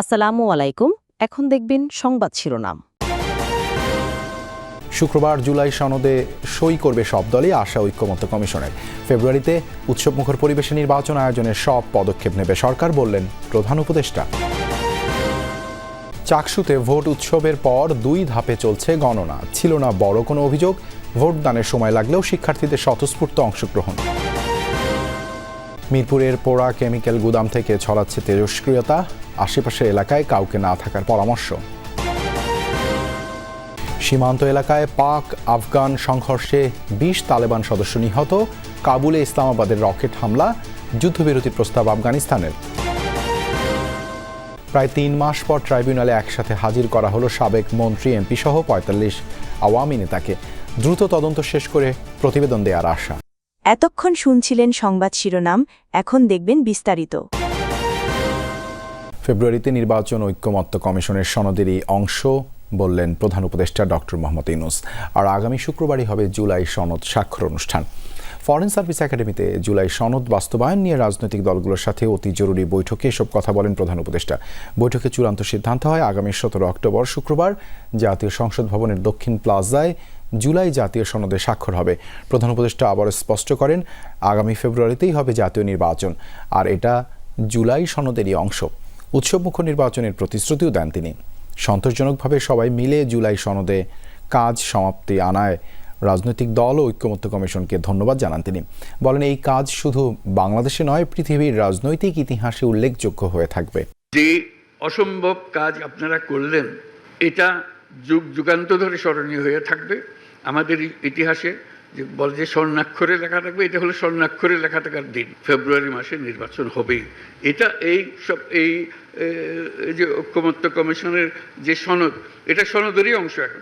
আসসালামু আলাইকুম। এখন দেখবেন সংবাদ শিরোনাম। শুক্রবার জুলাই সনদে সই করবে সব দলই, আশা ঐক্যমত্য কমিশনের। ফেব্রুয়ারিতে উৎসবমুখর পরিবেশে নির্বাচন আয়োজনের সব পদক্ষেপ নেবে সরকার, বললেন প্রধান উপদেষ্টা। চাকসুতে ভোট উৎসবের পর দুই ধাপে চলছে গণনা। ছিল না বড় কোনো অভিযোগ, ভোটদানের সময় লাগলেও শিক্ষার্থীদের স্বতঃস্ফূর্ত অংশগ্রহণ। মিরপুরের পোড়া কেমিক্যাল গুদাম থেকে ছড়াচ্ছে তেজস্ক্রিয়তা আশেপাশের এলাকায় কাউকে না থাকার পরামর্শ। সীমান্ত এলাকায় পাক, আফগান সংঘর্ষে বিশ তালেবান সদস্য নিহত। কাবুলে ইসলামাবাদের রকেট হামলা যুদ্ধবিরতির প্রস্তাব আফগানিস্তানের। প্রায় তিন মাস পর ট্রাইব্যুনালে একসাথে হাজির করা হলো সাবেক মন্ত্রী, এমপি সহ পঁয়তাল্লিশ আওয়ামী নেতাকে। দ্রুত তদন্ত শেষ করে প্রতিবেদন দেওয়ার আশা। এতক্ষণ শুনছিলেন সংবাদ শিরোনাম, এখন দেখবেন বিস্তারিত। ফেব্রুয়ারিতে নির্বাচন ঐক্যমত্য কমিশনের সনদেরই অংশ বললেন প্রধান উপদেষ্টা ডক্টর মোহাম্মদ ইনুস আর আগামী শুক্রবারই হবে জুলাই সনদ স্বাক্ষর অনুষ্ঠান। ফরেন সার্ভিস একাডেমিতে জুলাই সনদ বাস্তবায়ন নিয়ে রাজনৈতিক দলগুলোর সাথে অতি জরুরি বৈঠকে এসব কথা বলেন প্রধান উপদেষ্টা। বৈঠকে চূড়ান্ত সিদ্ধান্ত হয় আগামী সতেরো অক্টোবর শুক্রবার। জাতীয় সংসদ ভবনের দক্ষিণ প্লাজায় জুলাই জাতীয় সনদে স্বাক্ষর হবে। প্রধান উপদেষ্টা আবার স্পষ্ট করেন, আগামী ফেব্রুয়ারিতেই হবে জাতীয় নির্বাচন, আর এটা জুলাই সনদেরই অংশ। উৎসবমুখ নির্বাচনের প্রতিশ্রুতিও দেন তিনি। সন্তোষজনকভাবে সবাই মিলে জুলাই সনদে কাজ সমাপ্তি আনায় রাজনৈতিক দল ও ঐক্যমত্য কমিশনকে ধন্যবাদ জানান তিনি। বলেন, এই কাজ শুধু বাংলাদেশে নয়, পৃথিবীর রাজনৈতিক ইতিহাসে উল্লেখযোগ্য হয়ে থাকবে। যে অসম্ভব কাজ আপনারা করলেন, এটা যুগ যুগান্ত ধরে স্মরণীয় হয়ে থাকবে। আমাদের ইতিহাসে যে বলে যে স্বর্ণাক্ষরে লেখা থাকবে, এটা হলো স্বর্ণাক্ষরে লেখা থাকার দিন। ফেব্রুয়ারি মাসে নির্বাচন হবেই। এটা এই সব, এই যে ঐক্যমত্য কমিশনের যে সনদ, এটা সনদেরই অংশ এখন।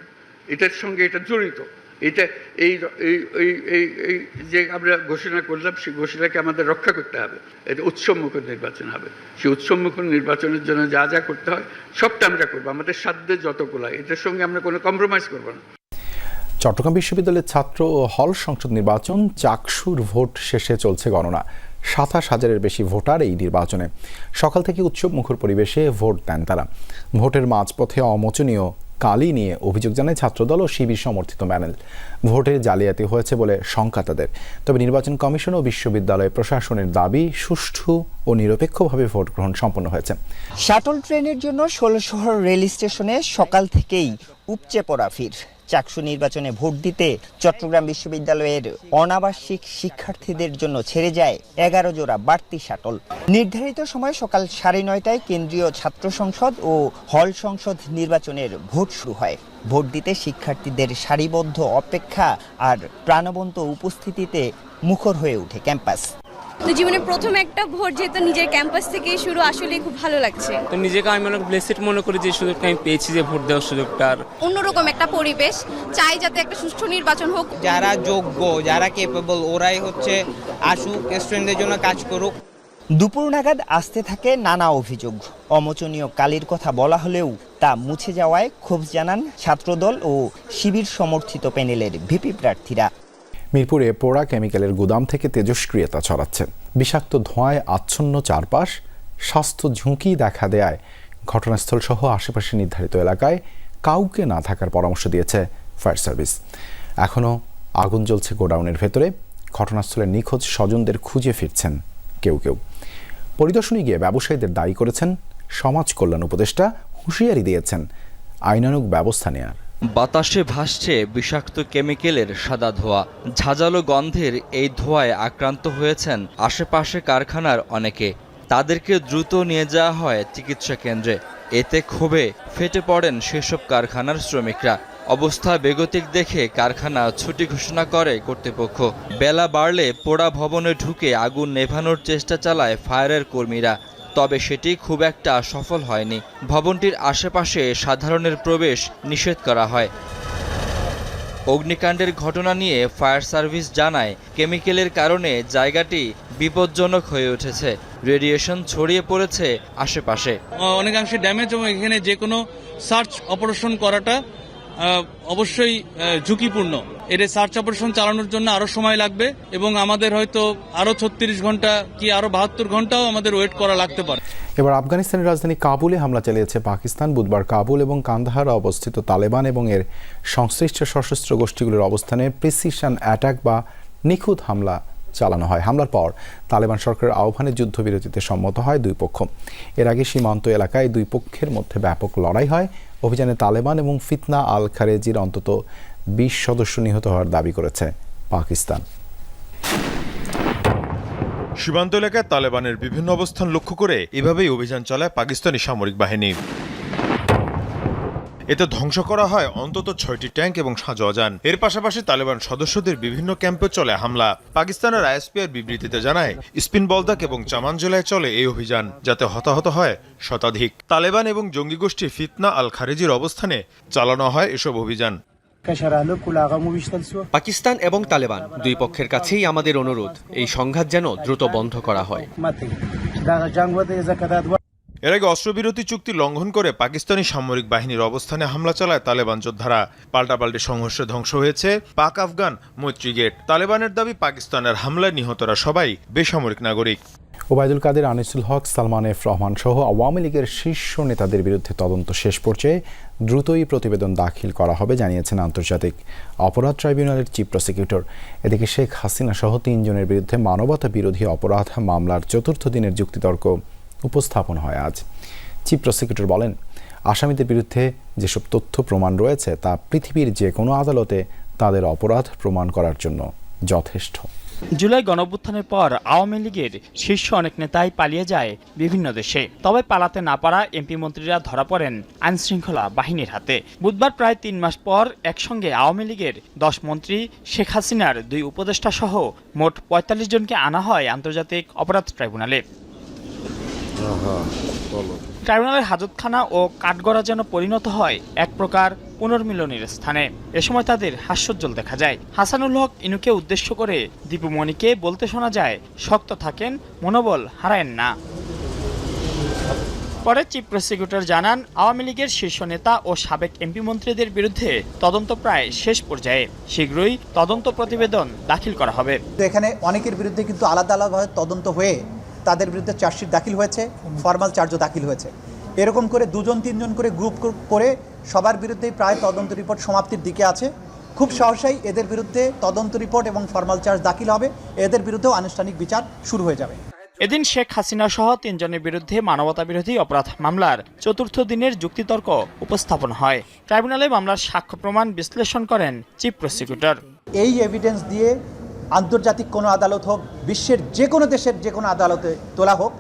এটার সঙ্গে এটা জড়িত। এটা এই এই এই যে আমরা ঘোষণা করলাম, সেই ঘোষণাকে আমাদের রক্ষা করতে হবে। এটা উৎসবমুখর নির্বাচন হবে। সেই উৎসবমুখর নির্বাচনের জন্য যা যা করতে হয়, সবটা আমরা করব। আমাদের সাধ্যে যতগুলো এটার সঙ্গে আমরা কোনো কম্প্রোমাইজ করব না। চট্টগ্রাম বিশ্ববিদ্যালয়ের ছাত্র ও হল সংসদ নির্বাচন চাকসুর ভোট শেষে চলছে গণনা। সাতাশ হাজারের বেশি ভোটার এই নির্বাচনে। সকাল থেকে উৎসব মুখর পরিবেশে ভোট দেন তারা। ভোটের মাঝপথে অমোচনীয় কালি নিয়ে অভিযোগ জানায় ছাত্রদল ও শিবির সমর্থিত প্যানেল। ভোটে জালিয়াতি হয়েছে বলে শঙ্কা তাদের। তবে নির্বাচন কমিশন ও বিশ্ববিদ্যালয় প্রশাসনের দাবি, সুষ্ঠু ও নিরপেক্ষভাবে ভোট গ্রহণ সম্পন্ন হয়েছে। শাটল ট্রেনের জন্য ষোলশহর রেল স্টেশনে সকাল থেকেই উপচে পড়া ভিড়। চাকসু নির্বাচনে ভোট দিতে চট্টগ্রাম বিশ্ববিদ্যালয়ের অনাবাসিক শিক্ষার্থীদের জন্য ছেড়ে যায় এগারো জোড়া বাড়তি শাটল। নির্ধারিত সময় সকাল সাড়ে নয়টায় কেন্দ্রীয় ছাত্র সংসদ ও হল সংসদ নির্বাচনের ভোট শুরু হয়। ভোট দিতে শিক্ষার্থীদের সারিবদ্ধ অপেক্ষা আর প্রাণবন্ত উপস্থিতিতে মুখর হয়ে ওঠে ক্যাম্পাস। তো জীবনে প্রথম একটা ভোট যেহেতু নিজের ক্যাম্পাস থেকে শুরু আসলে খুব ভালো লাগছে। তো নিজেকে আমি অনেক ব্লেসেড মনে করি যে সুযোগটা আমি পেয়েছি যে ভোট দেওয়ার সুযোগটা আর অন্যরকম একটা পরিবেশ। চাই যাতে একটা সুষ্ঠু নির্বাচন হোক। যারা যোগ্য যারা কেপেবল ওরাই হচ্ছে আসুক স্টুডেন্টদের জন্য কাজ করুক। দুপুর নাগাদ আসতে থাকে নানা অভিযোগ। অমোচনীয় কালির কথা বলা হলেও তা মুছে যাওয়ায় ক্ষোভ জানান ছাত্রদল ও শিবির সমর্থিত প্যানেলের ভিপি প্রার্থীরা। মিরপুরে পোড়া কেমিক্যালের গুদাম থেকে তেজস্ক্রিয়তা ছড়াচ্ছে বিষাক্ত ধোঁয়ায় আচ্ছন্ন চারপাশ, স্বাস্থ্য ঝুঁকি দেখা দেয়। ঘটনাস্থল সহ আশেপাশে নির্ধারিত এলাকায় কাউকে না থাকার পরামর্শ দিয়েছে ফায়ার সার্ভিস। এখনও আগুন জ্বলছে গোডাউনের ভেতরে। ঘটনাস্থলে নিখোঁজ স্বজনদের খুঁজে ফিরছেন কেউ কেউ। পরিদর্শনে গিয়ে ব্যবসায়ীদের দায়ী করেছেন সমাজ কল্যাণ উপদেষ্টা হুঁশিয়ারি দিয়েছেন। আইনানুগ ব্যবস্থা নেয়ার। বাতাসে ভাসছে বিষাক্ত কেমিক্যালের সাদা ধোঁয়া। ঝাঁঝালো গন্ধের এই ধোঁয়ায় আক্রান্ত হয়েছেন আশেপাশে কারখানার অনেকে। তাদেরকে দ্রুত নিয়ে যাওয়া হয় চিকিৎসা কেন্দ্রে। এতে ক্ষোভে ফেটে পড়েন সেসব কারখানার শ্রমিকরা। অবস্থা বেগতিক দেখে কারখানা ছুটি ঘোষণা করে কর্তৃপক্ষ। বেলা বাড়লে পোড়া ভবনে ঢুকে আগুন নেভানোর চেষ্টা চালায় ফায়ারের কর্মীরা। তবে সেটি খুব একটা সফল হয়নি। ভবনটির আশেপাশে সাধারণের প্রবেশ নিষেধ করা হয়। অগ্নিকাণ্ডের ঘটনা নিয়ে ফায়ার সার্ভিস জানায়, কেমিক্যালের কারণে জায়গাটি বিপজ্জনক হয়ে উঠেছে। রেডিয়েশন ছড়িয়ে পড়েছে আশেপাশে। অনেকাংশে ড্যামেজ এবং এখানে যে কোনো সার্চ অপারেশন করাটা অবশ্যই ঝুঁকিপূর্ণ। এর সার্চ অপারেশন চালানোর জন্য আরও সময় লাগবে এবং আমাদের হয়তো আরও ছত্রিশ ঘণ্টা কি আরও বাহাত্তর ঘন্টাও আমাদের ওয়েট করা লাগতে পারে। এবার আফগানিস্তানের রাজধানী কাবুলে হামলা চালিয়েছে পাকিস্তান। বুধবার কাবুল এবং কান্দাহারে অবস্থিত তালেবান এবং এর সংশ্লিষ্ট সশস্ত্র গোষ্ঠীগুলোর অবস্থানে প্রিসিশন অ্যাটাক বা নিখুঁত হামলা চালানো হয়। হামলার পর তালেবান সরকারের আহ্বানে যুদ্ধবিরতিতে সম্মত হয় দুই পক্ষ। এর আগে সীমান্ত এলাকায় দুই পক্ষের মধ্যে ব্যাপক লড়াই হয়। অভিযানে তালেবান এবং ফিতনা আল খারেজির অন্তত বিশ সদস্য নিহত হওয়ার দাবি করেছে পাকিস্তান। সীমান্ত এলাকায় তালেবানের বিভিন্ন অবস্থান লক্ষ্য করে এভাবেই অভিযান চালায় পাকিস্তানি সামরিক বাহিনী। এতে ধ্বংস করা হয় অন্তত ছয়টি ট্যাঙ্ক এবং সাজোয়াজান এর পাশাপাশি তালেবান সদস্যদের বিভিন্ন ক্যাম্পে চলে হামলা। পাকিস্তানের আইএসপিআর বিবৃতিতে জানায় স্পিন বলদাক এবং চামান জেলায় চলে এই অভিযান যাতে হতাহত হয় শতাধিক। তালেবান এবং জঙ্গি গোষ্ঠী ফিতনা আল খারেজির অবস্থানে চালানো হয় এসব অভিযান। পাকিস্তান এবং তালেবান দুই পক্ষের কাছেই আমাদের অনুরোধ এই সংঘাত যেন দ্রুত বন্ধ করা হয়। এর আগে অস্ত্রবিরতি চুক্তি লঙ্ঘন করে পাকিস্তানি সামরিক বাহিনীর অবস্থানে হামলা চালায় তালেবান যোদ্ধারা। পাল্টাপাল্টি সংঘর্ষে ধ্বংস হয়েছে পাক আফগান মৈত্রী গেট। তালেবানের দাবি, পাকিস্তানের হামলায় নিহতরা সবাই বেসামরিক নাগরিক। ওবায়দুল কাদের, আনিসুল হক, সালমান এফ রহমান সহ আওয়ামী লীগের শীর্ষ নেতাদের বিরুদ্ধে তদন্ত শেষ পর্যায়ে দ্রুতই প্রতিবেদন দাখিল করা হবে, জানিয়েছেন আন্তর্জাতিক অপরাধ ট্রাইব্যুনালের চিফ প্রসিকিউটর। এদিকে শেখ হাসিনা সহ তিনজনের বিরুদ্ধে মানবতা বিরোধী অপরাধ মামলার চতুর্থ দিনের যুক্তিতর্ক। উপস্থাপন হয় আজ। চিফ প্রসিকিউটর বলেন, আসামিদের বিরুদ্ধে যেসব তথ্য প্রমাণ রয়েছে তা পৃথিবীর যে কোনো আদালতে তাদের অপরাধ প্রমাণ করার জন্য যথেষ্ট। জুলাই গণঅভ্যুত্থানের পর আওয়ামী লীগের শীর্ষ অনেক নেতাই পালিয়ে যায় বিভিন্ন দেশে। তবে পালাতে না পারা এমপি মন্ত্রীরা ধরা পড়েন আইনশৃঙ্খলা বাহিনীর হাতে। বুধবার প্রায় তিন মাস পর একসঙ্গে আওয়ামী লীগের দশ মন্ত্রী শেখ হাসিনার দুই উপদেষ্টা সহ মোট পঁয়তাল্লিশ জনকে আনা হয় আন্তর্জাতিক অপরাধ ট্রাইব্যুনালে। ট্রাইব্যুনালের হাজতখানা ও কাঠগড়া যেন পরিণত হয়, এক প্রকার পুনর্মিলনের স্থানে। এ সময় তাদের হাস্যোজ্জ্বল দেখা যায়। হাসানুল হক ইনুকে উদ্দেশ্য করে দীপু দীপুমণিকে বলতে শোনা যায়, শক্ত থাকেন, মনোবল হারায়েন না। পরে চিফ প্রসিকিউটর জানান, আওয়ামী লীগের শীর্ষ নেতা ও সাবেক এমপি মন্ত্রীদের বিরুদ্ধে তদন্ত প্রায় শেষ পর্যায়ে। শীঘ্রই তদন্ত প্রতিবেদন দাখিল করা হবে। এখানে অনেকের বিরুদ্ধে কিন্তু আলাদা আলাদাভাবে তদন্ত হয়ে তাদের বিরুদ্ধে চার্জশিট দাখিল হয়েছে ফর্মাল চার্জও দাখিল হয়েছে। এরকম করে দুজন তিনজন করে গ্রুপ করে সবার বিরুদ্ধেই প্রায় তদন্ত রিপোর্ট সমাপ্তির দিকে আছে। খুব সহসাই এদের বিরুদ্ধে তদন্ত রিপোর্ট এবং ফর্মাল চার্জ দাখিল হবে। এদের বিরুদ্ধেও আনুষ্ঠানিক বিচার শুরু হয়ে যাবে। এদিন শেখ হাসিনা সহ তিনজনের বিরুদ্ধে মানবতা বিরোধী অপরাধ মামলার চতুর্থ দিনের যুক্তিতর্ক উপস্থাপন হয়। ট্রাইব্যুনালে মামলার সাক্ষ্য প্রমাণ বিশ্লেষণ করেন চিফ প্রসিকিউটর। এই এভিডেন্স দিয়ে আন্তর্জাতিক কোনো আদালত হোক বিশ্বের যে কোনো দেশের যে কোনো আদালতে তোলা হোক